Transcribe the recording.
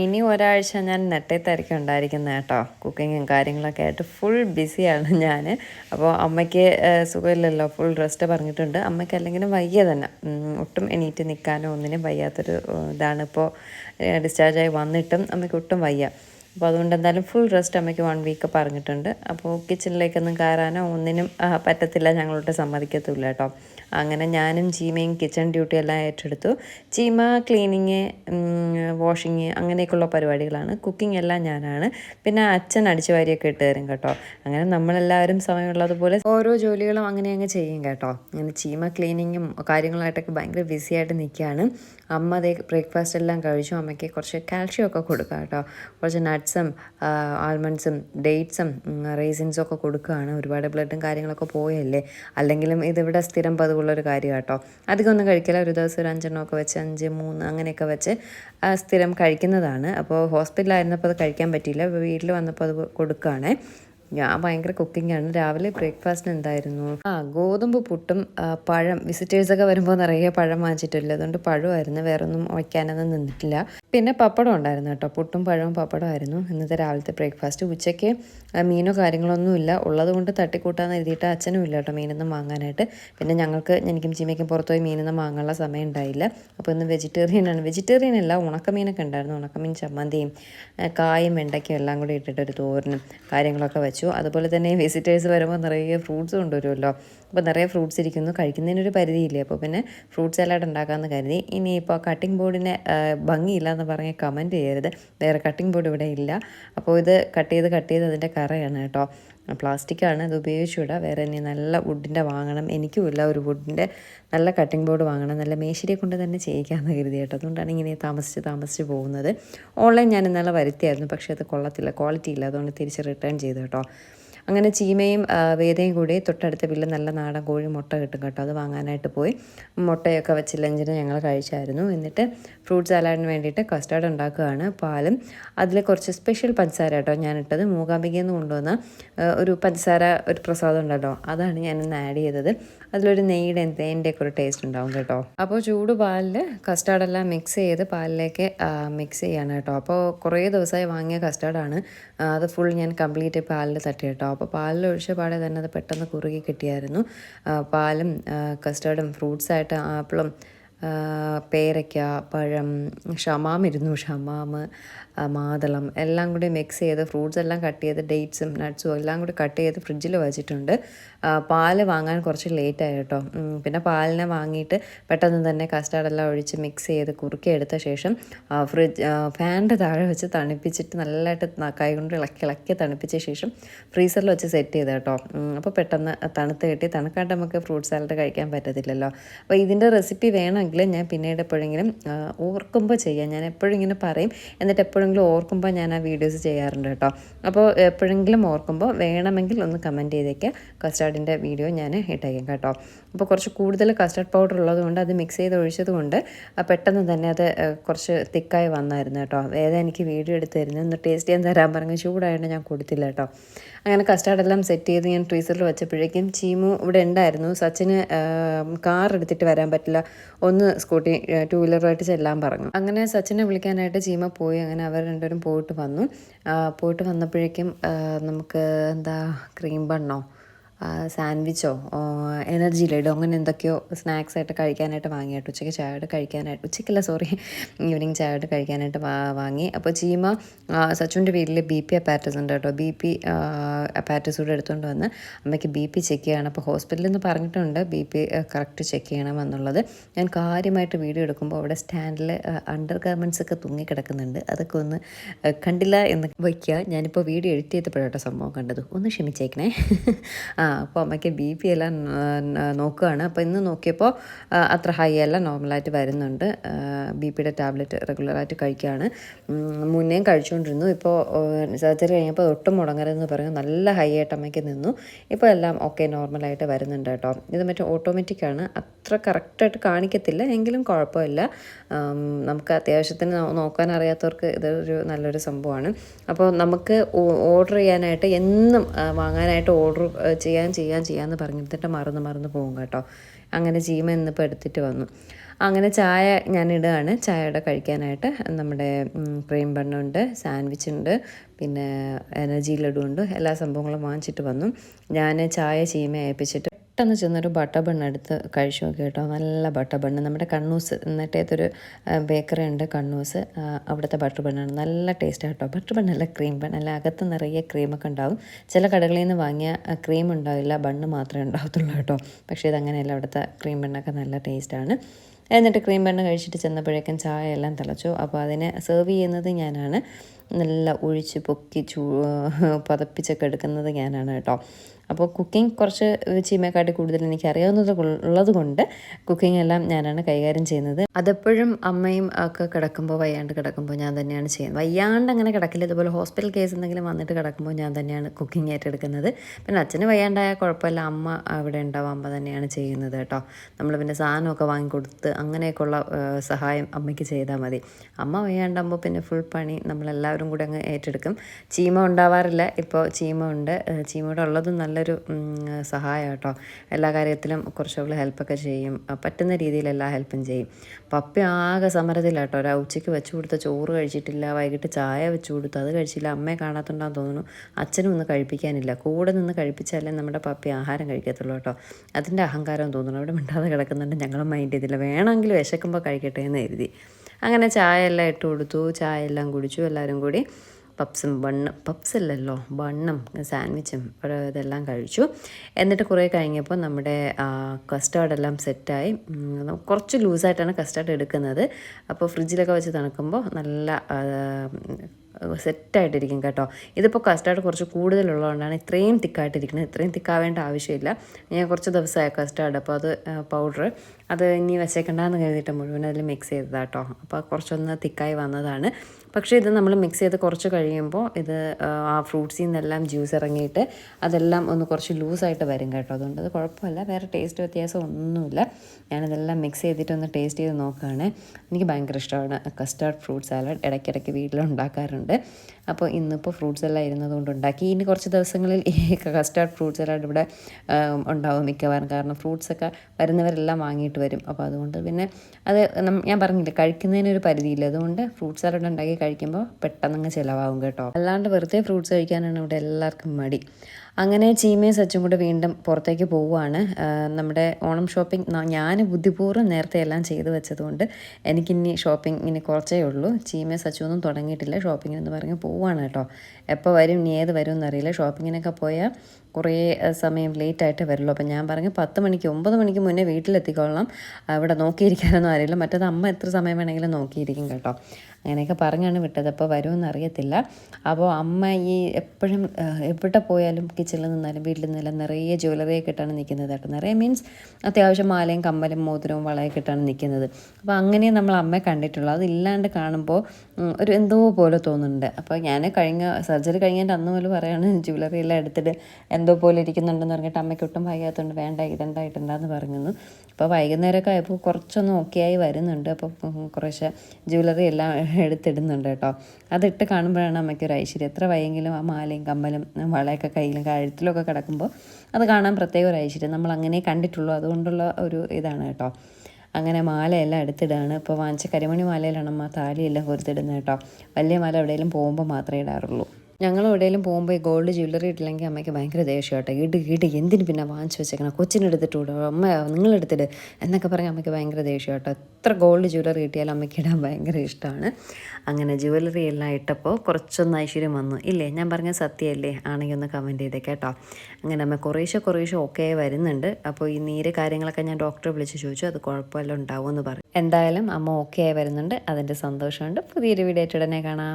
ഇനി ഒരാഴ്ച ഞാൻ നെട്ടേത്തായിരിക്കും ഉണ്ടായിരിക്കുന്നത് കേട്ടോ. കുക്കിങ്ങും കാര്യങ്ങളൊക്കെ ആയിട്ട് ഫുൾ ബിസിയാണ് ഞാൻ അപ്പോൾ അമ്മയ്ക്ക് സുഖമില്ലല്ലോ. ഫുൾ റെസ്റ്റ് പറഞ്ഞിട്ടുണ്ട്. അമ്മയ്ക്ക് അല്ലെങ്കിലും വയ്യ തന്നെ. ഒട്ടും എണീറ്റ് നിൽക്കാനോ ഒന്നിനും വയ്യാത്തൊരു ഇതാണ് ഇപ്പോൾ ഡിസ്ചാർജായി വന്നിട്ടും അമ്മയ്ക്ക് ഒട്ടും വയ്യ. അപ്പോൾ അതുകൊണ്ട് എന്തായാലും ഫുൾ റെസ്റ്റ് അമ്മയ്ക്ക് വൺ വീക്ക് പറഞ്ഞിട്ടുണ്ട്. അപ്പോൾ കിച്ചണിലേക്കൊന്നും കയറാനോ ഒന്നിനും പറ്റത്തില്ല. ഞങ്ങളോട്ട് സമ്മതിക്കത്തില്ല കേട്ടോ. അങ്ങനെ ഞാനും ചീമയും കിച്ചൺ ഡ്യൂട്ടി എല്ലാം ഏറ്റെടുത്തു. ചീമ ക്ലീനിങ് വാഷിങ് അങ്ങനെയൊക്കെയുള്ള പരിപാടികളാണ്. കുക്കിംഗ് എല്ലാം ഞാനാണ്. പിന്നെ അച്ഛൻ അടിച്ചു വാരിയൊക്കെ ഇട്ട് തരും കേട്ടോ. അങ്ങനെ നമ്മളെല്ലാവരും സമയമുള്ളതുപോലെ ഓരോ ജോലികളും അങ്ങനെ അങ്ങ് ചെയ്യും കേട്ടോ. അങ്ങനെ ചീമ ക്ലീനിങ്ങും കാര്യങ്ങളായിട്ടൊക്കെ ഭയങ്കര ബിസി ആയിട്ട് നിൽക്കുകയാണ്. അമ്മ അതേ ബ്രേക്ക്ഫാസ്റ്റ് എല്ലാം കഴിച്ചു. അമ്മയ്ക്ക് കുറച്ച് കാൽഷ്യം ഒക്കെ കൊടുക്കാം കേട്ടോ. കുറച്ച് നട്ട്സും ആൽമണ്ട്സും ഡേറ്റ്സും റേസിൻസും ഒക്കെ കൊടുക്കുകയാണ്. ഒരുപാട് ബ്ലഡും കാര്യങ്ങളൊക്കെ പോയല്ലേ? അല്ലെങ്കിലും ഇതിവിടെ സ്ഥിരം പതിവുള്ളൊരു കാര്യം കേട്ടോ അധികം ഒന്നും കഴിക്കില്ല. ഒരു ദിവസം ഒരു അഞ്ചെണ്ണമൊക്കെ വെച്ച് അഞ്ച് മൂന്ന് അങ്ങനെയൊക്കെ വെച്ച് സ്ഥിരം കഴിക്കുന്നതാണ്. അപ്പോൾ ഹോസ്പിറ്റലായിരുന്നപ്പോൾ അത് കഴിക്കാൻ പറ്റിയില്ല. വീട്ടിൽ വന്നപ്പോൾ അത് കൊടുക്കുകയാണേ. ഞാൻ ഭയങ്കര കുക്കിംഗ് ആണ്. രാവിലെ ബ്രേക്ക്ഫാസ്റ്റ് എന്തായിരുന്നു ആ ഗോതമ്പ് പുട്ടും പഴം വിസിറ്റേഴ്സൊക്കെ വരുമ്പോൾ നിറയെ പഴം വാങ്ങിച്ചിട്ടില്ല. അതുകൊണ്ട് പഴമായിരുന്നു വേറെ ഒന്നും വയ്ക്കാനൊന്നും നിന്നിട്ടില്ല. പിന്നെ പപ്പടം ഉണ്ടായിരുന്നു കേട്ടോ. പുട്ടും പഴവും പപ്പടം ആയിരുന്നു. ഇന്നത്തെ രാവിലത്തെ ബ്രേക്ക്ഫാസ്റ്റ് ഉച്ചയ്ക്ക് മീനോ കാര്യങ്ങളൊന്നും ഇല്ല. ഉള്ളത് കൊണ്ട് തട്ടിക്കൂട്ടാന്ന് എഴുതിയിട്ട് അച്ഛനും ഇല്ല കേട്ടോ മീനൊന്നും വാങ്ങാനായിട്ട്. പിന്നെ ഞങ്ങൾക്ക് എനിക്കും ചീമയ്ക്കും പുറത്തുപോയി മീനൊന്നും വാങ്ങാനുള്ള സമയം ഉണ്ടായില്ല. അപ്പോൾ ഇന്ന് വെജിറ്റേറിയൻ ആണ്. വെജിറ്റേറിയൻ അല്ല ഉണക്കമീനൊക്കെ ഉണ്ടായിരുന്നു. ഉണക്കമീൻ ചമ്മന്തിയും കായും വെണ്ടയ്ക്കും എല്ലാം കൂടി ഇട്ടിട്ട് ഒരു തോരനും കാര്യങ്ങളൊക്കെ വെച്ചു. അതുപോലെ തന്നെ വിസിറ്റേഴ്സ് വരുമ്പോൾ നിറയെ ഫ്രൂട്ട്സ് കൊണ്ടുവരുമല്ലോ അപ്പോൾ നിറയെ ഫ്രൂട്ട്സ് ഇരിക്കുന്നു. കഴിക്കുന്നതിനൊരു പരിധിയില്ലേ? അപ്പോൾ പിന്നെ ഫ്രൂട്ട്സ് സലാഡ് ഉണ്ടാക്കാമെന്ന് കരുതി. ഇനി ഇനിയിപ്പോൾ കട്ടിംഗ് ബോർഡിന് ഭംഗിയില്ല എന്ന് പറഞ്ഞ് കമന്റ് ചെയ്യരുത്. വേറെ കട്ടിംഗ് ബോർഡ് ഇവിടെ ഇല്ല. അപ്പോൾ ഇത് കട്ട് ചെയ്ത് കട്ട് ചെയ്ത് അതിന്റെ കറയാണ് കേട്ടോ. പ്ലാസ്റ്റിക്കാണ് അത് ഉപയോഗിച്ചുവിടുക വേറെ ഇനി നല്ല വുഡിന്റെ വാങ്ങണം. എനിക്കുമില്ല ഒരു വുഡിന്റെ നല്ല കട്ടിംഗ് ബോർഡ് വാങ്ങണം. നല്ല മേശിരിയെ കൊണ്ട് തന്നെ ചെയ്യിക്കാമെന്ന് കരുതി കേട്ടോ. അതുകൊണ്ടാണ് ഇങ്ങനെ താമസിച്ച് താമസിച്ച് പോകുന്നത്. ഓൺലൈൻ ഞാൻ ഇന്നലെ വരുത്തിയായിരുന്നു പക്ഷേ അത് കൊള്ളത്തില്ല. ക്വാളിറ്റി ഇല്ല. അതുകൊണ്ട് തിരിച്ച് റിട്ടേൺ ചെയ്തു കേട്ടോ. അങ്ങനെ ചീമയും വേദയും കൂടി തൊട്ടടുത്ത വീട്ടിൽ നല്ല നാടൻ കോഴി മുട്ട കിട്ടും കേട്ടോ. അത് വാങ്ങാനായിട്ട് പോയി. മുട്ടയൊക്കെ വെച്ച് ലഞ്ചിന് ഞങ്ങൾ കഴിച്ചായിരുന്നു. എന്നിട്ട് ഫ്രൂട്ട് സാലാഡിന് വേണ്ടിയിട്ട് കസ്റ്റാർഡ് ഉണ്ടാക്കുകയാണ് പാലും. അതിൽ കുറച്ച് സ്പെഷ്യൽ പഞ്ചസാര കേട്ടോ ഞാനിട്ടത്. മൂകാംബികയിൽ നിന്ന് കൊണ്ടുവന്ന ഒരു പഞ്ചസാര ഒരു പ്രസാദം ഉണ്ടല്ലോ അതാണ് ഞാൻ ഇന്ന് ആഡ് ചെയ്തത്. അതിലൊരു നെയ്യുടെ തേന്റെ ഒക്കെ ഒരു ടേസ്റ്റ് ഉണ്ടാവും കേട്ടോ. അപ്പോൾ ചൂട് പാലിൽ കസ്റ്റാർഡെല്ലാം മിക്സ് ചെയ്ത് പാലിലേക്ക് മിക്സ് ചെയ്യാണ് കേട്ടോ. അപ്പോൾ കുറേ ദിവസമായി വാങ്ങിയ കസ്റ്റാർഡാണ്. അത് ഫുൾ ഞാൻ കംപ്ലീറ്റ് പാലിൽ തട്ടി കേട്ടോ. അപ്പോൾ പാലിൽ ഒഴിച്ച പാടെ തന്നെ അത് പെട്ടെന്ന് കുറുകി കിട്ടിയായിരുന്നു. പാലും കസ്റ്റാർഡും ഫ്രൂട്ട്സായിട്ട് ആപ്പിളും പേരയ്ക്ക പഴം ഷമാമിരുന്നു ഷമാമ് മാതളം എല്ലാം കൂടി മിക്സ് ചെയ്ത് ഫ്രൂട്ട്സ് എല്ലാം കട്ട് ചെയ്ത് ഡേറ്റ്സും നട്ട്സും എല്ലാം കൂടി കട്ട് ചെയ്ത് ഫ്രിഡ്ജിൽ വെച്ചിട്ടുണ്ട്. പാൽ വാങ്ങാൻ കുറച്ച് ലേറ്റായി കേട്ടോ. പിന്നെ പാലിനെ വാങ്ങിയിട്ട് പെട്ടെന്ന് തന്നെ കസ്റ്റാർഡ് എല്ലാം ഒഴിച്ച് മിക്സ് ചെയ്ത് കുറുക്കി എടുത്ത ശേഷം ഫ്രിഡ്ജ് ഫാനിന്റെ താഴെ വെച്ച് തണുപ്പിച്ചിട്ട് നല്ലതായിട്ട് കൈ കൊണ്ട് ഇളക്കി ഇളക്കി തണുപ്പിച്ച ശേഷം ഫ്രീസറിൽ വെച്ച് സെറ്റ് ചെയ്ത് കേട്ടോ. അപ്പോൾ പെട്ടെന്ന് തണുത്ത് കിട്ടി. തണുക്കാണ്ട് നമുക്ക് ഫ്രൂട്ട് സാലഡ് കഴിക്കാൻ പറ്റത്തില്ലല്ലോ. അപ്പോൾ ഇതിന്റെ റെസിപ്പി വേണമെങ്കിൽ ഞാൻ പിന്നീട് എപ്പോഴെങ്കിലും ഓർക്കുമ്പോൾ ചെയ്യാം. ഞാൻ എപ്പോഴും ഇങ്ങനെ പറയും. എന്നിട്ട് എപ്പോഴെങ്കിലും ഓർക്കുമ്പോൾ ഞാൻ ആ വീഡിയോസ് ചെയ്യാറുണ്ട് കേട്ടോ. അപ്പോൾ എപ്പോഴെങ്കിലും ഓർക്കുമ്പോൾ വേണമെങ്കിൽ ഒന്ന് കമന്റ് ചെയ്തേക്കുക കസ്റ്റാർഡിന്റെ വീഡിയോ ഞാൻ ഇട്ടേക്കാം കേട്ടോ. അപ്പോൾ കുറച്ച് കൂടുതൽ കസ്റ്റാർഡ് പൗഡർ ഉള്ളതുകൊണ്ട് അത് മിക്സ് ചെയ്ത് ഒഴിച്ചതുകൊണ്ട് പെട്ടെന്ന് തന്നെ അത് കുറച്ച് തിക്കായി വന്നായിരുന്നു കേട്ടോ. വേദന എനിക്ക് വീഡിയോ എടുത്ത് തരുന്നത് ഒന്ന് ടേസ്റ്റ് ചെയ്യാൻ തരാൻ പറഞ്ഞ് ചൂടായതുകൊണ്ട് ഞാൻ കൊടുത്തില്ല കേട്ടോ. അങ്ങനെ കസ്റ്റാർഡെല്ലാം സെറ്റ് ചെയ്ത് ഞാൻ ഫ്രീസറിൽ വെച്ചപ്പോഴേക്കും ചീമു ഇവിടെ ഉണ്ടായിരുന്നു. സച്ചിന് കാർ എടുത്തിട്ട് വരാൻ പറ്റില്ല. ഒന്ന് സ്കൂട്ടി ടൂ വീലറുമായിട്ട് ചെല്ലാൻ പറഞ്ഞു. അങ്ങനെ സച്ചിനെ വിളിക്കാനായിട്ട് ചീമ പോയി. അങ്ങനെ അവർ രണ്ടുപേരും പോയിട്ട് വന്നു. പോയിട്ട് വന്നപ്പോഴേക്കും നമുക്ക് എന്താ ക്രീം ബണ്ണോ സാൻഡ്വിച്ചോ എനർജി ലഡോ അങ്ങനെ എന്തൊക്കെയോ സ്നാക്സ് ആയിട്ട് കഴിക്കാനായിട്ട് വാങ്ങി കേട്ടോ ഉച്ചയ്ക്ക് ചായയോട് കഴിക്കാനായിട്ട് ഉച്ചയ്ക്കല്ല സോറി ഈവനിങ് ചായയോട് കഴിക്കാനായിട്ട് വാങ്ങി. അപ്പോൾ ചീമ സച്ചുവിന്റെ വീട്ടിൽ ബി പി അപ്പാറ്റസ് ഉണ്ട് കേട്ടോ. ബി പി അപ്പാറ്റസ് കൂടെ എടുത്തുകൊണ്ട് വന്ന് അമ്മയ്ക്ക് ബി പി ചെക്ക് ചെയ്യണം. അപ്പോൾ ഹോസ്പിറ്റലിൽ നിന്ന് പറഞ്ഞിട്ടുണ്ട് ബി പി കറക്റ്റ് ചെക്ക് ചെയ്യണം എന്നുള്ളത്. ഞാൻ കാര്യമായിട്ട് വീഡിയോ എടുക്കുമ്പോൾ അവിടെ സ്റ്റാൻഡിൽ അണ്ടർ ഗാർമെന്റ്സ് ഒക്കെ തൂങ്ങിക്കിടക്കുന്നുണ്ട് അതൊക്കെ ഒന്ന് കണ്ടില്ല എന്ന് വയ്ക്കുക. ഞാനിപ്പോൾ വീഡിയോ എഡിറ്റ് ചെയ്തപ്പോഴാട്ടോ സംഭവം കണ്ടത്. ഒന്ന് ക്ഷമിച്ചേക്കണേ. ആ അപ്പോൾ അമ്മയ്ക്ക് ബി പി എല്ലാം നോക്കുകയാണ്. അപ്പോൾ ഇന്ന് നോക്കിയപ്പോൾ അത്ര ഹൈ അല്ല നോർമലായിട്ട് വരുന്നുണ്ട്. ബി പിയുടെ ടാബ്ലറ്റ് റെഗുലറായിട്ട് കഴിക്കുകയാണ്. മുന്നേയും കഴിച്ചുകൊണ്ടിരുന്നു. ഇപ്പോൾ സർജറി കഴിഞ്ഞപ്പോൾ ഒട്ടും മുടങ്ങരുതെന്ന് പറഞ്ഞു നല്ല ഹൈ ആയിട്ട് അമ്മയ്ക്ക് നിന്നു. ഇപ്പോൾ എല്ലാം ഓക്കെ നോർമലായിട്ട് വരുന്നുണ്ട് കേട്ടോ. ഇത് മറ്റേ ഓട്ടോമാറ്റിക്കാണ് അത്ര കറക്റ്റായിട്ട് കാണിക്കത്തില്ല. എങ്കിലും കുഴപ്പമില്ല. നമുക്ക് അത്യാവശ്യത്തിന് നോക്കാൻ അറിയാത്തവർക്ക് ഇതൊരു നല്ലൊരു സംഭവമാണ്. അപ്പോൾ നമുക്ക് ഓർഡർ ചെയ്യാനായിട്ട് എന്നും വാങ്ങാനായിട്ട് ഓർഡർ ചെയ്യാൻ ചെയ്യാൻ ചെയ്യാമെന്ന് പറഞ്ഞിട്ട് മറന്ന് മറന്ന് പോകും കേട്ടോ. അങ്ങനെ ചീമ ഇന്നിപ്പോൾ എടുത്തിട്ട് വന്നു. അങ്ങനെ ചായ ഞാൻ ഇടുകയാണ്. ചായയുടെ കഴിക്കാനായിട്ട് നമ്മുടെ ക്രീം ബണ്ണുണ്ട് സാൻഡ്വിച്ച് ഉണ്ട് പിന്നെ എനർജി ലഡു ഉണ്ട് എല്ലാ സംഭവങ്ങളും വാങ്ങിച്ചിട്ട് വന്നു. ഞാൻ ചായ ചീമ ഏൽപ്പിച്ചിട്ട് പെട്ടെന്ന് ചെന്നൊരു ബട്ടർ ബണ്ണ് എടുത്ത് കഴിച്ചു നോക്കി കേട്ടോ. നല്ല ബട്ടർ ബണ്ണ് നമ്മുടെ കണ്ണൂസ് എന്നിട്ടേത്തൊരു ബേക്കറി ഉണ്ട് കണ്ണൂസ്. അവിടുത്തെ ബട്ടർ ബണ്ണാണ് നല്ല ടേസ്റ്റ് കേട്ടോ. ബട്ടർ ബണ്ണല്ല ക്രീം ബൺ അല്ല അകത്ത് നിറയെ ക്രീമൊക്കെ ഉണ്ടാവും. ചില കടകളിൽ നിന്ന് വാങ്ങിയ ക്രീം ഉണ്ടാവില്ല. ബണ്ണ് മാത്രമേ ഉണ്ടാവത്തുള്ളൂ കേട്ടോ. പക്ഷേ ഇതങ്ങനെയല്ല. അവിടുത്തെ ക്രീം ബണ്ണൊക്കെ നല്ല ടേസ്റ്റാണ് എന്നിട്ട് ക്രീം ബണ്ണ് കഴിച്ചിട്ട് ചെന്നപ്പോഴേക്കും ചായ എല്ലാം തിളച്ചു. അപ്പോൾ അതിനെ സെർവ് ചെയ്യുന്നത് ഞാനാണ്. നല്ല ഒഴിച്ച് പൊക്കി ചൂ പതപ്പിച്ചൊക്കെ എടുക്കുന്നത് ഞാനാണ് കേട്ടോ. അപ്പോൾ കുക്കിംഗ് കുറച്ച് ചീമയെക്കാട്ടി കൂടുതൽ എനിക്ക് അറിയാവുന്നത് ഉള്ളത് കൊണ്ട് കുക്കിംഗ് എല്ലാം ഞാനാണ് കൈകാര്യം ചെയ്യുന്നത്. അതെപ്പോഴും അമ്മയും ഒക്കെ കിടക്കുമ്പോൾ വയ്യാണ്ട് കിടക്കുമ്പോൾ ഞാൻ തന്നെയാണ് ചെയ്യുന്നത്. വയ്യാണ്ട് അങ്ങനെ കിടക്കില്ല. ഇതുപോലെ ഹോസ്പിറ്റൽ കേസ് എന്തെങ്കിലും വന്നിട്ട് കിടക്കുമ്പോൾ ഞാൻ തന്നെയാണ് കുക്കിംഗ് ഏറ്റെടുക്കുന്നത്. പിന്നെ അച്ഛന് വയ്യാണ്ടായ കുഴപ്പമില്ല. അമ്മ അവിടെ ഉണ്ടാവും. അമ്മ തന്നെയാണ് ചെയ്യുന്നത് കേട്ടോ. നമ്മൾ പിന്നെ സാധനമൊക്കെ വാങ്ങിക്കൊടുത്ത് അങ്ങനെയൊക്കെയുള്ള സഹായം അമ്മയ്ക്ക് ചെയ്താൽ മതി. അമ്മ വയ്യാണ്ടാകുമ്പോൾ പിന്നെ ഫുൾ പണി നമ്മളെല്ലാവരും കൂടി അങ്ങ് ഏറ്റെടുക്കും. ചീമ ഉണ്ടാവാറില്ല. ഇപ്പോൾ ചീമ ഉണ്ട് ചീമയുടെ ഉള്ളതും നല്ലൊരു സഹായം കേട്ടോ എല്ലാ കാര്യത്തിലും കുറച്ച് അവൾ ഹെൽപ്പൊക്കെ ചെയ്യും. പറ്റുന്ന രീതിയിൽ എല്ലാ ഹെൽപ്പും ചെയ്യും. പപ്പി ആകെ സമരത്തിലാട്ടോ. ഒരാ ഉച്ചയ്ക്ക് വെച്ച് കൊടുത്ത ചോറ് കഴിച്ചിട്ടില്ല വൈകിട്ട് ചായ വെച്ച് കൊടുത്തു. അത് കഴിച്ചില്ല. അമ്മയെ കാണാത്തുണ്ടാന്ന് തോന്നുന്നു അച്ഛനും ഒന്ന് കഴിപ്പിക്കാനില്ല. കൂടെ നിന്ന് കഴിപ്പിച്ചാലേ നമ്മുടെ പപ്പി ആഹാരം കഴിക്കത്തുള്ളൂ കേട്ടോ. അതിന്റെ അഹങ്കാരം തോന്നുന്നു. അവിടെ മിണ്ടാതെ കിടക്കുന്നുണ്ട്. ഞങ്ങളും മൈൻഡ് ചെയ്തില്ല. വേണമെങ്കിൽ വിശക്കുമ്പോൾ കഴിക്കട്ടെ എന്ന് എഴുതി അങ്ങനെ ചായ എല്ലാം ഇട്ട് കൊടുത്തു. ചായ എല്ലാം കുടിച്ചു. എല്ലാവരും കൂടി പപ്സും ബണ്ണ് പപ്സ് അല്ലല്ലോ ബണ്ണും സാൻഡ്വിച്ചും ഇതെല്ലാം കഴിച്ചു. എന്നിട്ട് കുറേ കഴിഞ്ഞപ്പോൾ നമ്മുടെ കസ്റ്റാർഡ് എല്ലാം സെറ്റായി കുറച്ച് ലൂസായിട്ടാണ് കസ്റ്റാർഡ് എടുക്കുന്നത്. അപ്പോൾ ഫ്രിഡ്ജിലൊക്കെ വെച്ച് തണുക്കുമ്പോൾ നല്ല സെറ്റായിട്ടിരിക്കും കേട്ടോ. ഇതിപ്പോൾ കസ്റ്റാർഡ് കുറച്ച് കൂടുതലുള്ളതുകൊണ്ടാണ് ഇത്രയും തിക്കായിട്ടിരിക്കുന്നത്. ഇത്രയും തിക്കാവേണ്ട ആവശ്യമില്ല. ഞാൻ കുറച്ച് ദിവസമായ കസ്റ്റാർഡ് അപ്പോൾ അത് പൗഡർ അത് ഇനി വെച്ചേക്കണ്ടെന്ന് കരുതിയിട്ട് മുഴുവൻ അതിൽ മിക്സ് ചെയ്തതാട്ടോ അപ്പോൾ കുറച്ചൊന്ന് തിക്കായി വന്നതാണ്. പക്ഷേ ഇത് നമ്മൾ മിക്സ് ചെയ്ത് കുറച്ച് കഴിയുമ്പോൾ ഇത് ആ, ഫ്രൂട്ട്സിൽ നിന്നെല്ലാം ജ്യൂസ് ഇറങ്ങിയിട്ട് അതെല്ലാം ഒന്ന് കുറച്ച് ലൂസായിട്ട് വരും കേട്ടോ. അതുകൊണ്ട് അത് കുഴപ്പമില്ല. വേറെ ടേസ്റ്റ് വ്യത്യാസം ഒന്നുമില്ല. ഞാനിതെല്ലാം മിക്സ് ചെയ്തിട്ട് ഒന്ന് ടേസ്റ്റ് ചെയ്ത് നോക്കുകയാണ് എനിക്ക് ഭയങ്കര ഇഷ്ടമാണ് കസ്റ്റാർഡ് ഫ്രൂട്ട് സാലഡ് ഇടയ്ക്കിടയ്ക്ക് വീട്ടിലുണ്ടാക്കാറുണ്ട്. അപ്പോൾ ഇന്നിപ്പോൾ ഫ്രൂട്ട്സ് എല്ലാം ഇരുന്നതുകൊണ്ട് ഉണ്ടാക്കി. ഇനി കുറച്ച് ദിവസങ്ങളിൽ ഈ കസ്റ്റാർഡ് ഫ്രൂട്ട്സ് സലാഡ് ഇവിടെ ഉണ്ടാവും മിക്കവാറും. കാരണം ഫ്രൂട്ട്സ് ഒക്കെ വരുന്നവരെല്ലാം വാങ്ങിയിട്ട് വരും. അപ്പോൾ അതുകൊണ്ട് പിന്നെ അത് ഞാൻ പറഞ്ഞില്ലേ കഴിക്കുന്നതിനൊരു പരിധിയില്ല. അതുകൊണ്ട് ഫ്രൂട്ട്സ് എല്ലാം ഉണ്ടാക്കി കഴിക്കുമ്പോൾ പെട്ടെന്ന് അങ്ങ് ചിലവാകും കേട്ടോ. അല്ലാണ്ട് വെറുതെ ഫ്രൂട്ട്സ് കഴിക്കാനാണ് ഇവിടെ എല്ലാവർക്കും മടി. അങ്ങനെ ചീമയും സച്ചും കൂടെ വീണ്ടും പുറത്തേക്ക് പോവുകയാണ്. നമ്മുടെ ഓണം ഷോപ്പിംഗ് ഞാൻ ബുദ്ധിപൂർവം നേരത്തെ എല്ലാം ചെയ്തു വെച്ചതുകൊണ്ട് എനിക്കിനി ഷോപ്പിംഗ് ഇനി കുറച്ചേ ഉള്ളൂ. ചീമയും സച്ചു ഒന്നും തുടങ്ങിയിട്ടില്ല. ഷോപ്പിംഗ് എന്ന് പറഞ്ഞ് പോവുകയാണ് കേട്ടോ. എപ്പോൾ വരും ഇനി ഏത് വരും എന്നറിയില്ല. ഷോപ്പിങ്ങിനൊക്കെ പോയാൽ കുറേ സമയം ലേറ്റായിട്ട് വരുള്ളൂ. അപ്പം ഞാൻ പറഞ്ഞു പത്ത് മണിക്ക് ഒമ്പത് മണിക്ക് മുന്നേ വീട്ടിലെത്തിക്കൊള്ളാം അവിടെ നോക്കിയിരിക്കാനൊന്നും അറിയില്ല മറ്റേത് അമ്മ എത്ര സമയം വേണമെങ്കിലും നോക്കിയിരിക്കും കേട്ടോ. അങ്ങനെയൊക്കെ പറഞ്ഞാണ് വിട്ടത്. അപ്പോൾ വരുമെന്ന് അറിയത്തില്ല. അപ്പോൾ അമ്മ ഈ എപ്പോഴും എവിടെ പോയാലും കിച്ചണിൽ നിന്നാലും വീട്ടിൽ നിന്നാലും നിറയെ ജ്വല്ലറിയൊക്കെ ഇട്ടാണ് നിൽക്കുന്നത് കേട്ടോ. നിറയെ മീൻസ് അത്യാവശ്യം മാലയും കമ്മലും മോതിരവും വളയൊക്കെ ഇട്ടാണ് നിൽക്കുന്നത് അപ്പോൾ അങ്ങനെ നമ്മൾ അമ്മയെ കണ്ടിട്ടുള്ളൂ. അതില്ലാണ്ട് കാണുമ്പോൾ ഒരു എന്തോ പോലെ തോന്നുന്നുണ്ട്. അപ്പോൾ ഞാൻ കഴിഞ്ഞ സർജറി കഴിഞ്ഞതിന്റെ അന്ന് മുതൽ പറയാണ് ജ്വല്ലറി എല്ലാം എടുത്തിട്ട് എന്തോ പോലെ ഇരിക്കുന്നുണ്ടെന്ന് പറഞ്ഞിട്ട് അമ്മയ്ക്ക് ഒട്ടും വയ്യാത്തതുകൊണ്ട് വേണ്ട ഇടണ്ടായിട്ടുണ്ടെന്ന് പറഞ്ഞു അപ്പോൾ വൈകുന്നേരമൊക്കെ ആയപ്പോൾ കുറച്ചൊന്ന് ഓക്കെ വരുന്നുണ്ട്. അപ്പോൾ കുറേശ്ശെ ജ്വല്ലറി എല്ലാം എടുത്തിടുന്നുണ്ട് കേട്ടോ. അതിട്ട് കാണുമ്പോഴാണ് അമ്മയ്ക്ക് ഒരു ഐശ്വര്യം. എത്ര വയ്യെങ്കിലും ആ മാലയും കമ്മലും വളയൊക്കെ കയ്യിലും കഴുത്തിലൊക്കെ കിടക്കുമ്പോൾ അത് കാണാൻ പ്രത്യേക ഒരു ഐശ്വര്യം. നമ്മൾ അങ്ങനെ കണ്ടിട്ടുള്ളൂ. അതുകൊണ്ടുള്ള ഒരു ഇതാണ് കേട്ടോ. അങ്ങനെ മാലയെല്ലാം എടുത്തിടുകയാണ് ഇപ്പോൾ വാങ്ങിച്ച കരിമണി മാലയിലാണ് അമ്മ താലിയെല്ലാം കൊരുത്തിടുന്നത് കേട്ടോ. വലിയ മാല എവിടെയെങ്കിലും പോകുമ്പോൾ മാത്രമേ ഇടാറുള്ളൂ. ഞങ്ങൾ എവിടെയെങ്കിലും പോകുമ്പോൾ ഈ ഗോൾഡ് ജ്വല്ലറി ഇട്ടില്ലെങ്കിൽ അമ്മയ്ക്ക് ഭയങ്കര ദേഷ്യം കേട്ടോ ഇട് ഇട് എന്തിന് പിന്നെ വാങ്ങിച്ചു വെച്ചേക്കണം? കൊച്ചിനെടുത്തിട്ട് വിടും അമ്മ നിങ്ങളെടുത്തിട്ട് എന്നൊക്കെ പറഞ്ഞാൽ അമ്മയ്ക്ക് ഭയങ്കര ദേഷ്യം കേട്ടോ എത്ര ഗോൾഡ് ജ്വല്ലറി കിട്ടിയാലും അമ്മയ്ക്ക് ഇടാൻ ഭയങ്കര ഇഷ്ടമാണ്. അങ്ങനെ ജ്വല്ലറി എല്ലാം ഇട്ടപ്പോൾ കുറച്ചൊന്ന് ഐശ്വര്യം വന്നു. ഇല്ലേ? ഞാൻ പറഞ്ഞ സത്യമല്ലേ ആണെങ്കിൽ ഒന്ന് കമന്റ് ചെയ്തേ കേട്ടോ. അങ്ങനെ അമ്മ കുറേശ്ശെ കുറേശ്ശെ ഓക്കെ വരുന്നുണ്ട്. അപ്പോൾ ഈ നീര് കാര്യങ്ങളൊക്കെ ഞാൻ ഡോക്ടറെ വിളിച്ച് ചോദിച്ചു. അത് കുഴപ്പമില്ല ഉണ്ടാവുമെന്ന് പറഞ്ഞു. എന്തായാലും അമ്മ ഓക്കെ ആയി വരുന്നുണ്ട്. അതിന്റെ സന്തോഷമുണ്ട്. പുതിയൊരു വീഡിയോ ആയിട്ട് ഉടനെ കാണാം.